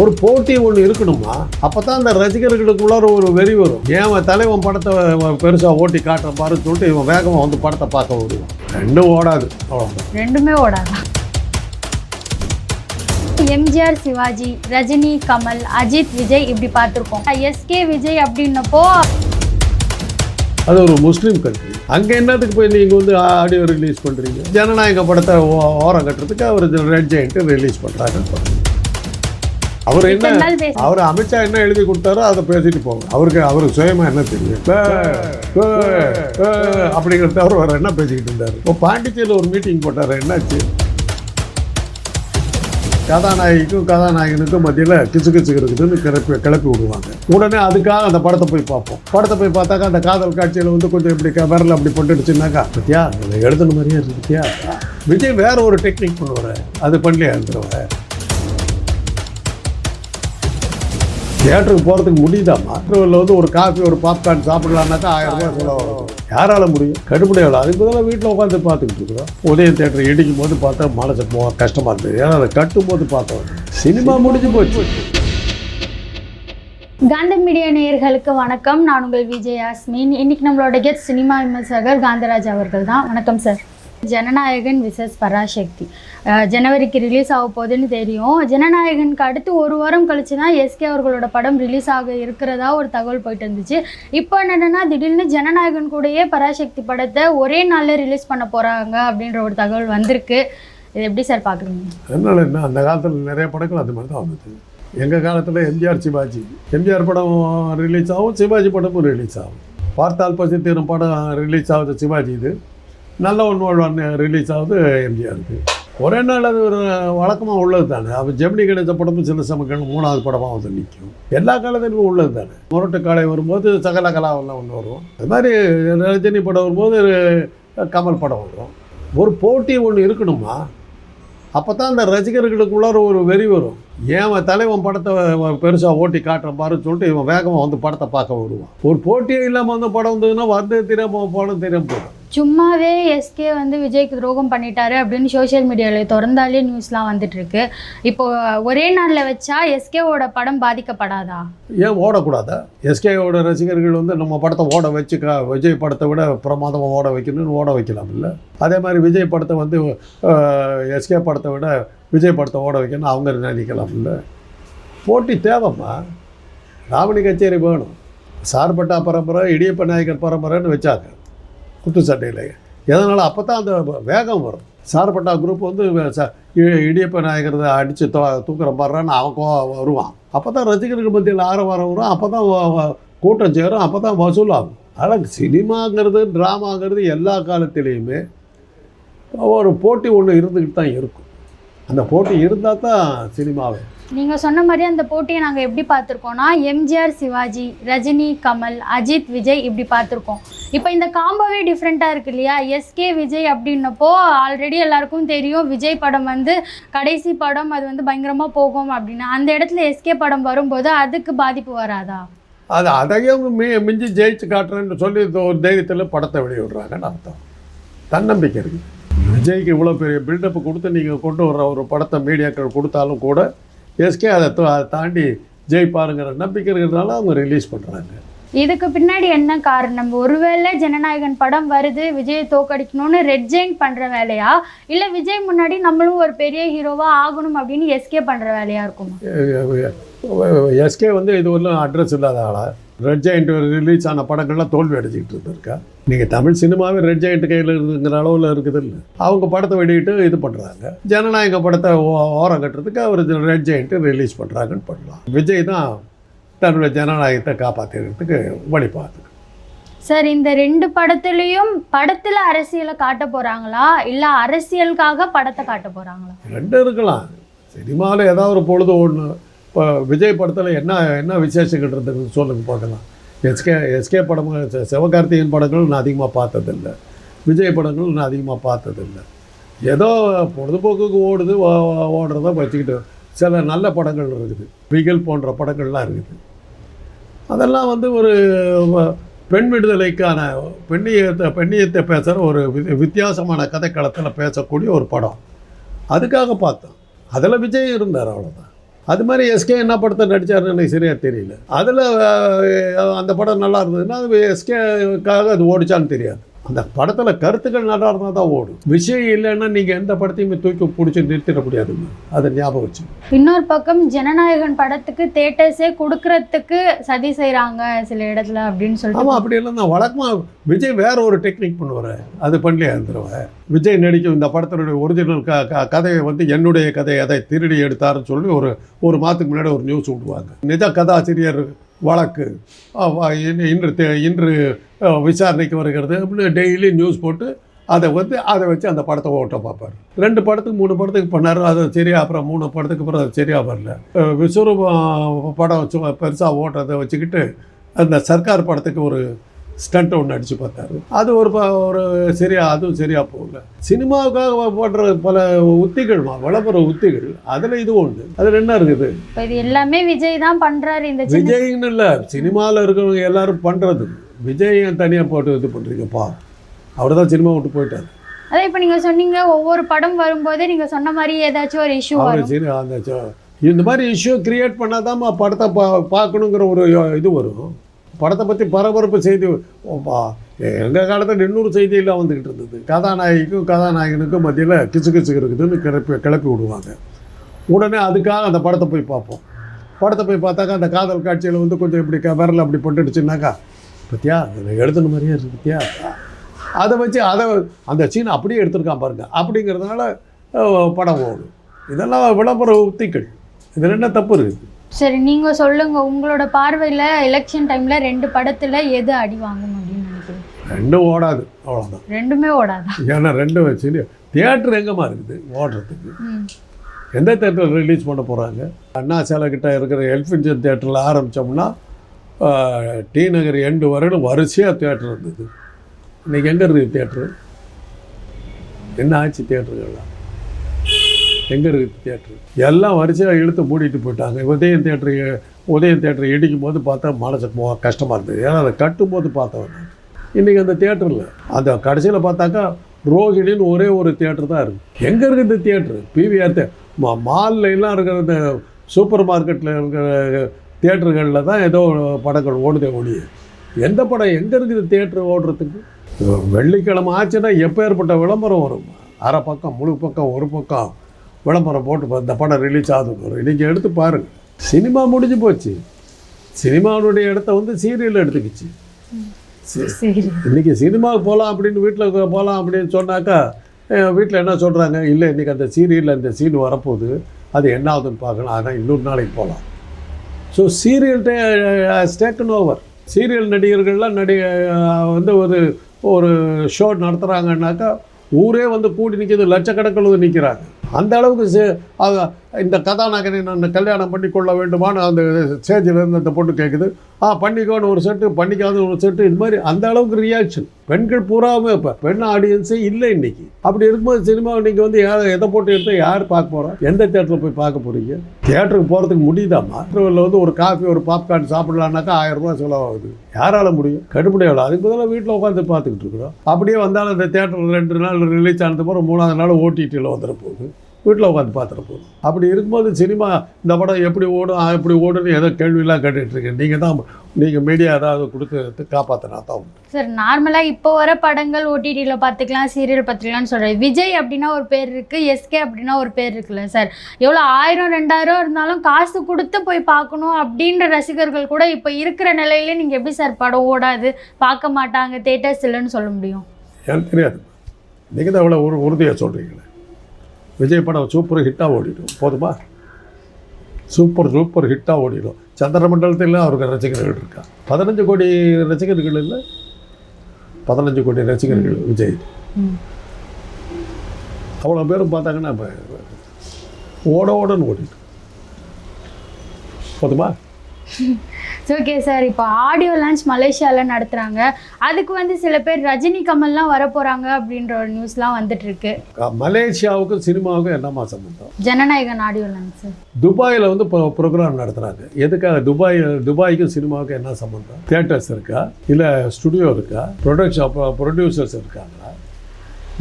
ஒரு போட்டி ஒன்று இருக்கணுமா? அப்போ தான் அந்த ரசிகர்களுக்குள்ளார ஒரு வெறி வரும். ஏன் தலைவன் படத்தை பெருசாக ஓட்டி காட்டுற பாருன்னு சொல்லிட்டு இவன் வேகமாக வந்து படத்தை பார்க்க வருவான் ரெண்டும் ஓடாது. அவ்வளோதான் ரெண்டுமே ஓடாதா. எம்ஜிஆர் சிவாஜி ரஜினி கமல் அஜித் விஜய் இப்படி பார்த்துருக்கோம். எஸ்கே விஜய் அப்படின்னப்போ அது ஒரு முஸ்லீம் கண்ட்ரி அங்கே என்னத்துக்கு போய் நீங்கள் வந்து ஆடியோ ரிலீஸ் பண்ணுறீங்க ஜனநாயக படத்தை ஓரம் கட்டுறதுக்கு அவர் ரெட் ஜெயின்ட்டு ரிலீஸ் பண்ணுறாங்க அவர் என்ன அவர் அமித்ஷா என்ன எழுதி கொடுத்தாரோ அதை பேசிட்டு போங்க. அவருக்கு அவருக்கு சுயமா என்ன தெரியும்? அப்படிங்கிறத அவர் வேற என்ன பேசிக்கிட்டு இருந்தார்? இப்போ பாண்டிச்சேரியில் ஒரு மீட்டிங் போட்டார் என்னாச்சு? கதாநாயகிக்கும் கதாநாயகனுக்கும் மத்தியில் கிசு கிசு இருக்குதுன்னு கிளப்பி கிளப்பி விடுவாங்க. உடனே அதுக்காக அந்த படத்தை போய் பார்ப்போம். படத்தை போய் பார்த்தாக்கா அந்த காதல் காட்சியில் வந்து கொஞ்சம் இப்படி விரல் அப்படி போட்டுடுச்சுனாக்கா பத்தியா எழுதுன மாதிரியே இருக்கு பத்தியா? விஜய் வேற ஒரு டெக்னிக் பண்ணுவார். அது பண்ணலையா இருக்கிறவங்க தியேட்டருக்கு போகிறதுக்கு முடியுதாம்மா இன்டர்வெல்ல வந்து ஒரு காஃபி ஒரு பாப்கார்ன் சாப்பிடலான்னாக்கா ஆயிரம் ரூபாய் செலவாகும் யாரால முடியும்? கடுப்படி அதுக்கு பதிலாக வீட்டில் உட்காந்து பார்த்துக்கிட்டு இருக்கிறோம். உதயம் தேட்டர் இடிக்கும் போது பார்த்தா மனசு போக கஷ்டமாக இருந்தது ஏன்னா அதை கட்டும் போது பார்த்தோம். சினிமா முடிஞ்சு போச்சு. காந்த மீடியா நேயர்களுக்கு வணக்கம். நான் உங்கள் விஜய் யாஸ்மின். இன்னைக்கு நம்மளோட கெஸ்ட் சினிமா விமர்சகர் காந்தராஜ் அவர்கள் தான். வணக்கம் சார் ஜனநாயகன் விசஸ் பராசக்தி. ஜனவரிக்கு ரிலீஸ் ஆக போகுதுன்னு தெரியும். ஜனநாயகனுக்கு அடுத்து ஒரு வாரம் கழிச்சு தான் எஸ்கே அவர்களோட படம் ரிலீஸ் ஆக இருக்கிறதா ஒரு தகவல் போயிட்டு இருந்துச்சு. இப்போ என்னென்னா திடீர்னு ஜனநாயகன் கூடயே பராசக்தி படத்தை ஒரே நாளில் ரிலீஸ் பண்ண போகிறாங்க அப்படின்ற ஒரு தகவல் வந்திருக்கு. இது எப்படி சார் பார்க்குறீங்க அதனால என்ன அந்த காலத்தில் நிறைய படங்கள் அது மாதிரி தான் வந்தது. எங்கள் காலத்தில் எம்ஜிஆர் சிவாஜி. எம்ஜிஆர் படம் ரிலீஸ் ஆகும் சிவாஜி படமும் ரிலீஸ் ஆகும். பார்த்தால் பசி தீரும் படம் ரிலீஸ் ஆகுது சிவாஜி இது. நல்ல ஒன்று ரிலீஸ் ஆகுது எம்ஜிஆருக்கு ஒரே நாள் அது ஒரு வழக்கமாக உள்ளது தானே. அப்போ ஜெமினி கணேச படமும் சில சமயங்கள் மூணாவது படமாக வந்து நிற்கும். எல்லா காலத்திலும் உள்ளது தானே. முரட்டு காலை வரும்போது சகல கலாவெல்லாம் ஒன்று வரும். அது மாதிரி ரஜினி படம் வரும்போது கமல் படம் வரும். ஒரு போட்டி ஒன்று இருக்கணுமா? அப்போ தான் அந்த ரசிகர்களுக்குள்ளார ஒரு வெறி வரும். ஏன் தலைவன் படத்தை பெருசாக ஓட்டி காட்டுற பாருன்னு சொல்லிட்டு இவன் வேகமாக வந்து படத்தை பார்க்க வருவான். ஒரு போட்டியே இல்லாமல் வந்து படம் வந்ததுன்னா வந்து தெரியாம படம் தெரியாம போகும் சும்மாவே எஸ்கே வந்து விஜய்க்கு துரோகம் பண்ணிட்டாரு அப்படின்னு சோஷியல் மீடியாவில் திறந்தாலே நியூஸ்லாம் வந்துட்டு இருக்கு இப்போ ஒரே நாளில் வச்சா எஸ்கேவோட படம் பாதிக்கப்படாதா? ஏன் ஓடக்கூடாதா? எஸ்கேயோட ரசிகர்கள் வந்து நம்ம படத்தை ஓட வச்சு க விஜய் படத்தை விட பிரமாதமாக ஓட வைக்கணும்னு ஓட வைக்கலாம் இல்லை அதே மாதிரி விஜய் படத்தை வந்து எஸ்கே படத்தை விட விஜய் படத்தை ஓட வைக்கணும் அவங்க நினைக்கலாம். இல்லை. போட்டி தேவைம்மா. ராவணி கச்சேரி வேணும். சார்பட்டா பரம்பரை இடியப்ப நாயக்கர் பரம்பரைன்னு வச்சாங்க. குத்துச்சட்டையில் எதனால்? அப்போ தான் அந்த வேகம் வரும். சார்பட்டா குரூப் வந்து ச- இடியப்ப நாயகர் அடித்து தூ தூக்குற பாடுறான்னு அவன் கோ வருவான். அப்போ தான் ரசிகர்கள் மத்தியில் ஆரவாரம் வரும். அப்போ தான் கூட்டம் சேரும். அப்போ தான் வசூல் ஆகும் ஆனால் சினிமாங்கிறது ட்ராமாங்கிறது எல்லா காலத்திலையுமே ஒரு போட்டி ஒன்று இருந்துக்கிட்டு தான் இருக்கும். அந்த போட்டி இருந்தால் தான் சினிமாவே. நீங்கள் சொன்ன மாதிரி அந்த போட்டியை நாங்கள் எப்படி பார்த்துருக்கோம்னா எம்ஜிஆர் சிவாஜி ரஜினி கமல் அஜித் விஜய் இப்படி பார்த்துருக்கோம். இப்போ இந்த காம்போவே டிஃப்ரெண்ட்டாக இருக்கு இல்லையா? எஸ்கே விஜய் அப்படின்னப்போ ஆல்ரெடி எல்லாருக்கும் தெரியும் விஜய் படம் வந்து கடைசி படம் அது வந்து பயங்கரமாக போகும் அப்படின்னு. அந்த இடத்துல எஸ்கே படம் வரும்போது அதுக்கு பாதிப்பு வராதா? அது அதையும் மி மிஞ்சி ஜெயிச்சு காட்டுறேன்னு சொல்லி ஒரு தைரியத்தில் படத்தை வெளியிடுறாங்கன்னு அர்த்தம். தன்னம்பிக்கை இருக்குது விஜய்க்கு இவ்வளோ பெரிய பில்டப்பு கொடுத்து நீங்கள் கொண்டு வர்ற ஒரு படத்தை மீடியாக்கள் கொடுத்தாலும் கூட எஸ்கே அதை அதை தாண்டி ஜெயிப்பாருங்கிற நம்பிக்கை இருக்கிறதுனால அவங்க ரிலீஸ் பண்ணுறாங்க இதுக்கு பின்னாடி என்ன காரணம்? ஒருவேளை ஜனநாயகன் படம் வருது விஜயை தோக்கடிக்கணும்னு ரெட் ஜெயின் பண்ற வேலையா? இல்ல விஜய் முன்னாடி நம்மளும் ஒரு பெரிய ஹீரோவா ஆகணும் அப்படின்னு எஸ்கே பண்ற வேலையா இருக்கும்? எஸ்கே வந்து இது ஒன்றும் அட்ரஸ் இல்லாத ஆளா? ரெட் ஜெயிண்ட் ரிலீஸ் ஆன படங்கள்லாம் தோல்வி அடைச்சிக்கிட்டு இருந்திருக்கா? நீங்கள் தமிழ் சினிமாவே ரெட் ஜெயிண்ட் கையில் இருக்குங்கிற அளவில் இருக்குது இல்லை. அவங்க படத்தை வெளியிட்டு இது பண்ணுறாங்க ஜனநாயக படத்தை ஓ- ஓரம் கட்டுறதுக்கு அவர் ரெட் ஜெயிண்ட்டு ரிலீஸ் பண்ணுறாங்கன்னு பண்ணலாம். விஜய் தான் தன்னுடைய ஜனநாயகத்தை காப்பாற்றுறதுக்கு வழி பார்த்து சார் இந்த ரெண்டு படத்துலயும் படத்துல அரசியலை காட்ட போறாங்களா? இல்ல அரசியலுக்காக படத்தை காட்ட போறாங்களா? ரெண்டும் இருக்கலாம். சினிமாவில் ஏதாவது ஒரு பொழுது ஒன்று இப்போ விஜய் படத்தில் என்ன என்ன விசேஷங்கள் இருந்தது சொல்லுங்க பார்க்கலாம். எஸ்கே எஸ்கே செ- சிவகார்த்திகேயன் படங்கள் நான் அதிகமாக பார்த்ததில்லை. விஜய் படங்கள் நான் அதிகமாக பார்த்ததில்லை. ஏதோ பொழுதுபோக்குக்கு ஓடுது ஓடுறத வச்சுக்கிட்டு சில நல்ல படங்கள் இருக்குது. பிகில் போன்ற படங்கள்லாம் இருக்குது. அதெல்லாம் வந்து ஒரு பெண் விடுதலைக்கான பெண்ணியத்தை பெண்ணியத்தை பேசுகிற ஒரு வி- வித்தியாசமான கதைக்களத்தில் பேசக்கூடிய ஒரு படம். அதுக்காக பார்த்தோம். அதில் விஜய் இருந்தார் அவ்வளோதான் அது மாதிரி எஸ்கே என்ன படத்தை நடித்தார்னு எனக்கு சரியாக தெரியல. அதில் அந்த படம் நல்லா இருந்ததுன்னா அது எஸ்கேக்காக அது ஓடிச்சான்னு தெரியாது. அந்த படத்தில் கருத்துக்கள் நல்லா இருந்தால் தான் ஓடும். விஷயம் இல்லைன்னா நீங்கள் எந்த படத்தையுமே தூக்கி பிடிச்சி நிறுத்திட முடியாதுங்க அதை ஞாபகம் வச்சு இன்னொரு பக்கம் ஜனநாயகன் படத்துக்கு தேட்டர்ஸே கொடுக்கறதுக்கு சதி செய்றாங்க சில இடத்துல அப்படின்னு சொல்லிட்டு. ஆமாம் அப்படி இல்லை நான் வழக்கமாக விஜய் வேற ஒரு டெக்னிக் பண்ணுவார். அது பண்ணலையா இருந்துருவ விஜய் நடிக்கும் இந்த படத்தினுடைய ஒரிஜினல் க க கதையை வந்து என்னுடைய கதை அதை திருடி எடுத்தாருன்னு சொல்லி ஒரு ஒரு மாதத்துக்கு முன்னாடி ஒரு நியூஸ் விடுவாங்க. நிஜ கதாசிரியர் வழக்கு. இன்று- இன்று இன்று விசாரணைக்கு வருகிறது. அப்படின்னு டெய்லி நியூஸ் போட்டு அதை வந்து அதை வச்சு அந்த படத்தை ஓட்ட பார்ப்பார். ரெண்டு படத்துக்கு மூணு படத்துக்கு பண்ணார் அது சரியா அப்புறம் மூணு படத்துக்கு அப்புறம் அது சரியாக வரல. விஸ்வரூபம் படம் பெருசாக ஓட்டுறதை வச்சுக்கிட்டு அந்த சர்க்கார் படத்துக்கு ஒரு ஸ்டண்ட் ஒன்று அடித்து பார்த்தாரு. அது ஒரு ஒரு சரியா அதுவும் சரியா போகல. சினிமாவுக்காக போடுற பல உத்திகள்மா விளம்பர உத்திகள் அதில் இது ஒன்று அதில் என்ன இருக்குது? இது எல்லாமே விஜய் தான் பண்றாரு இந்த விஜய்னு இல்லை சினிமாவில் இருக்கிறவங்க எல்லாரும் பண்ணுறது விஜய் தனியாக போட்டு இது பண்ணுறீங்கப்பா அவர் தான் சினிமா விட்டு போயிட்டார். அதான் இப்ப நீங்க சொன்னீங்க ஒவ்வொரு படம் வரும்போதே நீங்க சொன்ன மாதிரி ஏதாச்சும் ஒரு இஷ்யூ வரும். சரி அந்த இந்த மாதிரி இஷ்யூ கிரியேட் பண்ணாதாம்மா படத்தை பா பார்க்கணுங்கிற ஒரு இது வரும். படத்தை பற்றி பரபரப்பு செய்தி எங்கள் காலத்தில் இன்னொரு செய்தியெல்லாம் வந்துக்கிட்டு இருந்தது. கதாநாயகிக்கும் கதாநாயகனுக்கும் மத்தியில் கிசு கிசு இருக்குதுன்னு கிளப்பி கிளப்பி விடுவாங்க. உடனே அதுக்காக அந்த படத்தை போய் பார்ப்போம். படத்தை போய் பார்த்தாக்கா அந்த காதல் காட்சியில் வந்து கொஞ்சம் இப்படி விரல் அப்படி பட்டுடுச்சுனாக்கா பத்தியா எழுதுன மாதிரியே இருக்கு பத்தியா? அதை வச்சு அதை அந்த சீனை அப்படியே எடுத்திருக்கான் பாருங்க. அப்படிங்கிறதுனால படம் ஓடும். இதெல்லாம் விளம்பர உத்திகள். இதில் என்ன தப்பு இருக்குது சரி நீங்க சொல்லுங்க. உங்களோட பார்வையில எலெக்ஷன் டைம்ல ரெண்டு படத்துல எது அடி வாங்கணும் அப்படின்னு நினைக்கிறீங்க? ரெண்டும் ஓடாது. அவ்வளோதான் ரெண்டுமே ஓடாதா? ஏன்னா ரெண்டும் வச்சு தியேட்டர் எங்கம்மா இருக்குது? ஓடுறதுக்கு. எந்த தேட்டரில் ரிலீஸ் பண்ண போகிறாங்க அண்ணா சிலை கிட்ட இருக்கிற எல்ஃபின்ஜன் தேட்டரில் ஆரம்பித்தோம்னா டி நகர் எண்டு வரையிலும் வரிசையாக தேட்டர் இருந்தது. இன்றைக்கி எங்கே இருக்குது தேட்ரு என்ன ஆச்சு தேட்டருங்கள்லாம் எங்கே இருக்குது தேட்ரு எல்லாம் வரிசையாக இழுத்து மூடிட்டு போயிட்டாங்க. உதயம் தேட்டரு உதயம் தேட்டரை இடிக்கும் போது பார்த்தா மனசுக்கு மோ- கஷ்டமாக இருந்தது. ஏன்னா அதை கட்டும்போது பார்த்தவன் நான். இன்றைக்கி அந்த தேட்டரில் அந்த கடைசியில் பார்த்தாக்கா ரோஹிணின்னு ஒரே ஒரு தேட்டர் தான் இருக்குது எங்கே இருக்குது தேட்ரு பிவிஆர் தே மா எல்லாம் இருக்கிற இந்த சூப்பர் மார்க்கெட்டில் இருக்கிற தேட்டர்களில் தான் ஏதோ படங்கள் ஓடுதே ஒழிய. எந்த படம் எங்கே இருக்குது தேட்டர் ஓடுறதுக்கு? வெள்ளிக்கிழமை ஆச்சுன்னா எப்பேற்பட்ட விளம்பரம் வரும்? அரை பக்கம் முழு பக்கம் ஒரு பக்கம். விளம்பரம் போட்டு இந்த படம் ரிலீஸ் ஆகுது வரும் இன்றைக்கி எடுத்து பாருங்கள் சினிமா முடிஞ்சு போச்சு. சினிமாவுடைய இடத்த வந்து சீரியல் எடுத்துக்கிச்சு. இன்றைக்கி சினிமாவுக்கு போகலாம் அப்படின்னு வீட்டில் போகலாம் அப்படின்னு சொன்னாக்கா வீட்டில் என்ன சொல்கிறாங்க இல்லை இன்றைக்கி அந்த சீரியலில் அந்த சீன் வரப்போகுது. அது என்ன ஆகுதுன்னு பார்க்கலாம் அதான் இன்னொரு நாளைக்கு போகலாம் so serial taken over serial நடிகர்கள்லாம் நடி அஹ், வந்து ஒரு ஒரு ஷோ நடத்துகிறாங்கன்னாக்கா ஊரே வந்து கூடி நிற்கிது லட்சக்கணக்கில் வந்து நிற்கிறாங்க அந்த அளவுக்கு சே- இந்த கதாநாயகனை நான் கல்யாணம் பண்ணி கொள்ள வேண்டுமான்னு அந்த ஸ்டேஜில் இருந்து அந்த பொண்ணு கேட்குது ஆ பண்ணிக்கோன்னு ஒரு செட்டு பண்ணிக்காத ஒரு செட்டு இது மாதிரி அந்த அளவுக்கு ரியாக்ஷன் பெண்கள் பூராவுமே இப்போ பெண் ஆடியன்ஸே இல்லை இன்றைக்கி அப்படி இருக்கும்போது சினிமாவை நீங்கள் வந்து யார் எதை போட்டு எடுத்தால் யார் பார்க்க போகிறோம் எந்த தேட்டரில் போய் பார்க்க போகிறீங்க தேட்டருக்கு போகிறதுக்கு முடியுதாம்மா? இல்லை வந்து ஒரு காஃபி ஒரு பாப்கார்ன் சாப்பிடலான்னாக்கா ஆயிரம் ரூபா செலவாகுது. யாரால முடியும்? கடுப்படையாவில் அதுக்கு பதிலாக வீட்டில் உட்காந்து பார்த்துக்கிட்டு இருக்கிறோம். அப்படியே வந்தாலும் இந்த தேட்டரில் ரெண்டு நாள் ரிலீஸ் ஆனது பிறகு மூணாவது நாள் ஓடிடியில் வந்துட போகுது. வீட்டில் உட்காந்து பார்த்துட போகுது அப்படி இருக்கும்போது சினிமா இந்த படம் எப்படி ஓடும் எப்படி ஓடுன்னு ஏதோ கேள்வியெல்லாம் கேட்டுட்டு இருக்கேன். நீங்கள் தான் நீங்கள் மீடியா ஏதாவது கொடுத்து காப்பாற்றினா தான் உண்டு. சார் நார்மலாக இப்போ வர படங்கள் ஓடிடியில் பார்த்துக்கலாம் சீரியல் பார்த்துக்கலாம்னு சொல்கிறேன் விஜய் அப்படின்னா ஒரு பேர் இருக்குது எஸ்கே அப்படின்னா ஒரு பேர் இருக்குல்ல சார். எவ்வளோ ஆயிரம் ரெண்டாயிரம் இருந்தாலும் காசு கொடுத்து போய் பார்க்கணும் அப்படின்ற ரசிகர்கள் கூட இப்போ இருக்கிற நிலையில நீங்கள் எப்படி சார் படம் ஓடாது பார்க்க மாட்டாங்க தேட்டர்ஸ் இல்லைன்னு சொல்ல முடியும்? எனக்கு தெரியாது. நீங்கள் தான் இவ்வளோ ஒரு உறுதியாக சொல்கிறீங்களே விஜய் படம் சூப்பர் ஹிட்டாக ஓடிடும். போதுமா? சூப்பர் சூப்பர் ஹிட்டாக ஓடிடும். சந்திரமண்டலத்தில் அவருக்கு ரசிகர்கள் இருக்கா? பதினஞ்சு கோடி ரசிகர்கள் இல்லை? பதினஞ்சு கோடி ரசிகர்கள் விஜய். அவ்வளோ பேரும் பார்த்தாங்கன்னா இப்போ ஓட ஓடன்னு ஓடிடும். போதுமா? ஓகே சார் இப்போ ஆடியோ லான்ச் மலேசியாவில் நடத்துகிறாங்க அதுக்கு வந்து சில பேர் ரஜினி கமல்லாம் வர போகிறாங்க அப்படின்ற ஒரு நியூஸ்லாம் வந்துட்டு இருக்கு மலேசியாவுக்கும் சினிமாவுக்கும் என்னம்மா சம்பந்தம்? ஜனநாயகன் ஆடியோ லான்ச் சார் துபாயில் வந்து ப்ரோக்ராம் நடத்துகிறாங்க எதுக்காக? துபாய் துபாய்க்கும் சினிமாவுக்கும் என்ன சம்மந்தம் தியேட்டர்ஸ் இருக்கா? இல்லை ஸ்டுடியோ இருக்கா? ப்ரொடக்ஷன் ப்ரொடியூசர்ஸ் இருக்காங்களா?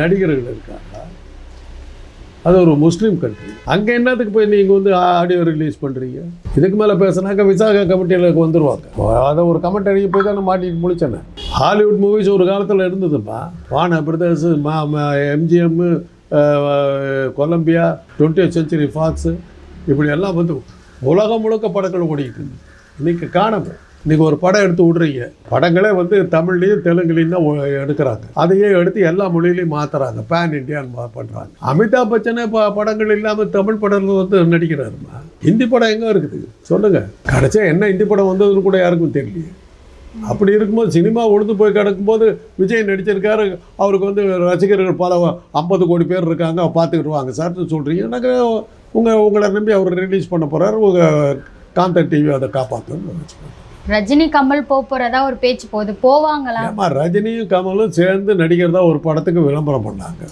நடிகர்கள் இருக்காங்களா? அது ஒரு முஸ்லீம் கண்ட்ரி அங்கே என்னத்துக்கு போய் நீங்கள் வந்து ஆடியோ ரிலீஸ் பண்ணுறீங்க இதுக்கு மேலே பேசுனாக்க விசாகா கமிட்டியில் வந்துடுவாங்க அதை ஒரு கமெண்ட் போய் தானே மாட்டிட்டு முழிச்சேன். ஹாலிவுட் மூவிஸ் ஒரு காலத்தில் இருந்ததுப்பா. வான பிரதர்ஸ் மா MGM Columbia Twenty Century Fox இப்படி எல்லாம் வந்து உலகம் முழுக்க படங்கள் ஓடிக்கிட்டு இன்றைக்கி இன்னைக்கு நீங்கள் ஒரு படம் எடுத்து விட்றீங்க. படங்களே வந்து தமிழ்லையும் தெலுங்குலையும் தான் எடுக்கிறாங்க. அதையே எடுத்து எல்லா மொழியிலையும் மாத்துறாங்க. பேன் இண்டியான்னு பண்ணுறாங்க அமிதாப் பச்சனே ப படங்கள் இல்லாமல் தமிழ் படங்கள் வந்து நடிக்கிறாருமா? ஹிந்தி படம் எங்கே இருக்குது? சொல்லுங்க. கடைசியா என்ன ஹிந்தி படம் வந்ததுன்னு கூட யாருக்கும் தெரியலையே. அப்படி இருக்கும்போது சினிமா உழுந்து போய் கிடக்கும்போது விஜய் நடிச்சிருக்காரு. அவருக்கு வந்து ரசிகர்கள் பல ஐம்பது கோடி பேர் இருக்காங்க. பார்த்துக்கிட்டு வாங்க சார் சொல்கிறீங்க எனக்கு உங்கள் உங்களை நம்பி அவர் ரிலீஸ் பண்ண போகிறாரு உங்கள் காந்தர் டிவி அதை காப்பாற்றணும் ரஜினி கமல் போக போறதா ஒரு பேச்சு போகுது. போவாங்களா? ரஜினியும் கமலும் சேர்ந்து நடிகர் ஒரு படத்துக்கு விளம்பரம் பண்ணாங்க.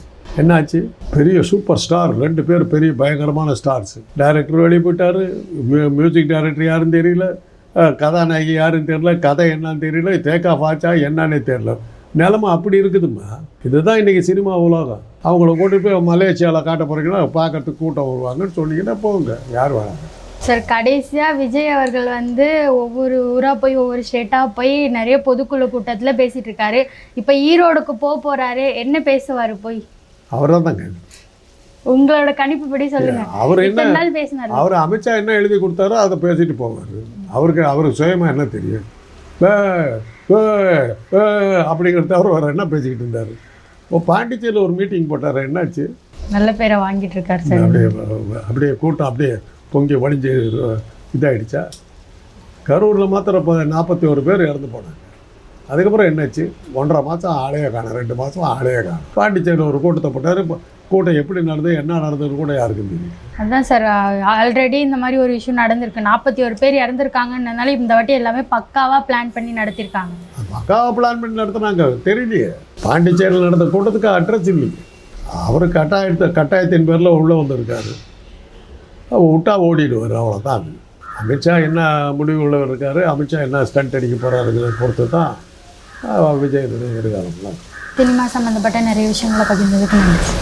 என்னாச்சு? பெரிய சூப்பர் ஸ்டார் ரெண்டு பேர் பெரிய பயங்கரமான ஸ்டார்ஸ். டைரக்டர் வெளியே போயிட்டாரு மியூசிக் டைரக்டர் யாருன்னு தெரியல கதாநாயகி யாருன்னு தெரியல கதை என்னன்னு தெரியல தேக்கா ஃபாச்சா என்னன்னே தெரியல. நிலமை அப்படி இருக்குதும்மா. இதுதான் இன்றைக்கி சினிமா உலகம். அவங்கள கூட்டிட்டு போய் மலேசியாவில் காட்ட போகிறீங்கன்னா பார்க்கறதுக்கு கூட்டம் வருவாங்கன்னு சொன்னீங்கன்னா போங்க யார் வராங்க? சார் கடைசியா விஜய் அவர்கள் வந்து ஒவ்வொரு ஊரா போய் ஒவ்வொரு ஸ்டேட்டா போய் நிறைய பொதுக்குழு கூட்டத்துல பேசிட்டு இருக்காரு. இப்ப ஈரோடுக்கு போக போறாரு. என்ன பேசுவாரு போய்? அவர் தான் உங்களோட கணிப்புப்படி சொல்லுங்க. அவர் என்ன பேசினாரு. அவர் அமித்ஷா என்ன எழுதி கொடுத்தாரோ அதை பேசிட்டு போவார். அவருக்கு அவருக்கு சுயமாக என்ன தெரியும்? அப்படிங்கிறத அவர் வேறு என்ன பேசிக்கிட்டு இருந்தார்? இப்போ பாண்டிச்சேரியில் ஒரு மீட்டிங் போட்டார்? என்னாச்சு? நல்ல பேரை வாங்கிட்டு இருக்காரு சார். அப்படியே அப்படியே கூட்டம் அப்படியே பொங்கி வடிஞ்சு இதாகிடுச்சா கரூரில் மாத்திரம் இப்போ நாற்பத்தி ஒரு பேர் இறந்து போனாங்க. அதுக்கப்புறம் என்னாச்சு? ஒன்றரை மாதம் ஆளையே காணும் ரெண்டு மாதம் ஆளையே காணும். பாண்டிச்சேரியில் ஒரு கூட்டத்தை போட்டார். இப்போ கூட்டம் எப்படி நடந்தது என்ன நடந்ததுன்னு கூட யாருக்கும் தெரியும் அதான் சார் ஆல்ரெடி இந்த மாதிரி ஒரு இஷ்யூ நடந்திருக்கு. நாற்பத்தி ஒரு பேர் இறந்துருக்காங்கன்றதுனால இந்த வாட்டி எல்லாமே பக்காவா பிளான் பண்ணி நடத்திருக்காங்க. பக்காவாக பிளான் பண்ணி நடத்துனாங்க. தெரியலையே. பாண்டிச்சேரியில் நடந்த கூட்டத்துக்கு அட்ரஸ் இல்லைங்க அவர் கட்டாயத்தை கட்டாயத்தின் பேரில் உள்ளே வந்திருக்காரு. அவர் விட்டா ஓடிடுவார் அவ்வளோதான் அமித்ஷா என்ன முடிவு உள்ளவர் இருக்காரு அமித்ஷா என்ன ஸ்டண்ட் அடிக்க போகிறாருங்கிறத பொறுத்து தான் விஜய் விஜயனுடைய சினிமா சம்மந்தப்பட்ட நிறைய விஷயங்களை பகிர்ந்ததுக்கு நன்றி.